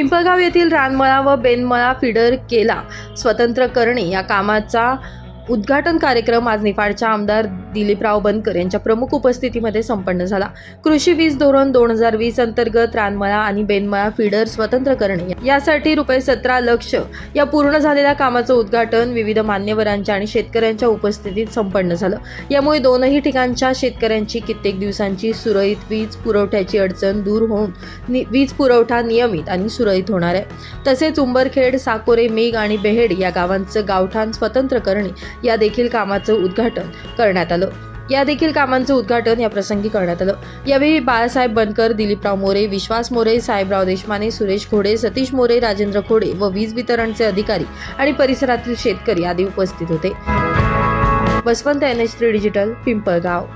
पिंपळगाव येथील रानमळा व बेनमळा फिडर केला. स्वतंत्र करणे या कामाचा उद्घाटन कार्यक्रम आज निफाडच्या आमदार दिलीपराव बनकर यांच्या प्रमुख उपस्थितीमध्ये संपन्न झाला. कृषी वीज धोरण दोन हजार वीस अंतर्गत रानमळा आणि बेनमळा फिडर स्वतंत्र करणे. यासाठी रुपये सतरा लक्ष या पूर्ण झालेल्या कामाचं उद्घाटन विविध मान्यवरांच्या आणि शेतकऱ्यांच्या उपस्थितीत संपन्न झालं. यामुळे दोनही ठिकाणच्या शेतकऱ्यांची कित्येक दिवसांची सुरळीत वीज पुरवठ्याची अडचण दूर होऊन नि- वीज पुरवठा नियमित आणि सुरळीत होणार आहे. तसेच उंबरखेड साकोरे मेघ आणि बेहेड या गावांचं गावठाण स्वतंत्र करणे या देखील कामाचं उद्घाटन करण्यात आलं. या देखील कामांचं उद्घाटन या प्रसंगी करण्यात आलं. यावेळी बाळासाहेब बनकर दिलीपराव मोरे विश्वास मोरे साहेबराव देशमाने सुरेश खोडे सतीश मोरे राजेंद्र खोडे व वीज वितरणचे अधिकारी आणि परिसरातील शेतकरी आदी उपस्थित होते. Baswant N H three digital Pimpalgaon.